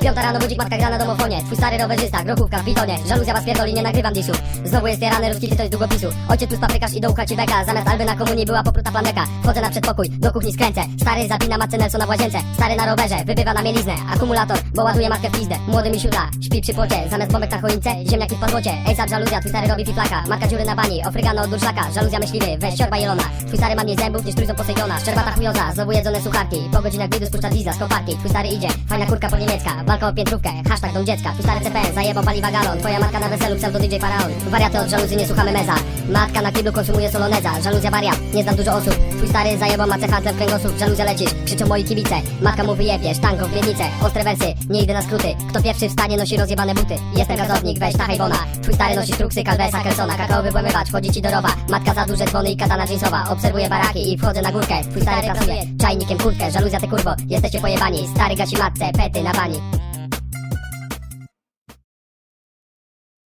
Piąta rano budzik matka gra na domofonie. Twój stary rowerzysta, grochówka w bitonie. Żaluzja was pierdoli, nie nagrywam disu Znowu jest jarany ruski z długopisu. Ojciec tu paprykarz i do ucha ci beka Zamiast alby na komunii była popruta plandeka Wchodzę na przedpokój, do kuchni skręcę. Stary zapina matce Nelsona w łazience. Stary na rowerze, wybywa na mieliznę. Akumulator, bo ładuje matkę w pizdę. Młody mi siódla, śpi przy płocie. Zamiast bombek na choince, ziemniaki w podłocie. Ejsa żaluzja, twój stary robi fiflaka. Matka dziury na bani, ofrygano od durszlaka. Żaluzja myśliwy, weź siorba jelona. Twój stary ma mniej zębów niż trójząb Posejdona Szczerbata znowu jedzone sucharki Po godzinach spuszcza diesla z koparki. Twój stary idzie, fajna kurka po niemiecka Walka o piętrówkę, hashtag dom dziecka. Twój stary CPN, zajebał paliwa galon. Twoja matka na weselu, pseudo DJ Faraon. Wariaty od żaluzji, nie słuchamy meza. Matka na kiblu konsumuje soloneza. Żaluzja wariat, nie znam dużo osób. Twój stary zajebał macę handlem kręgosłup. Żaluzja lecisz, krzyczą moi kibice. Matka mu wyjebie, sztanką w miednicę Ostre wersy, nie idę na skróty. Kto pierwszy wstanie nosi rozjebane buty? Jestem gazownik, weź tachaj bona Twój stary nosi struksy, kalwesa, kelsona. Kakaowy włamywacz, wchodzi ci do rowa. Matka za duże dzwony i katana jeansowa. Obserwuję baraki i wchodzę na górkę. Twój stary pracuje, czajnikiem kurtkę. Żaluzja kurwo, jesteście pojebani. Stary gasi matce, pety na bani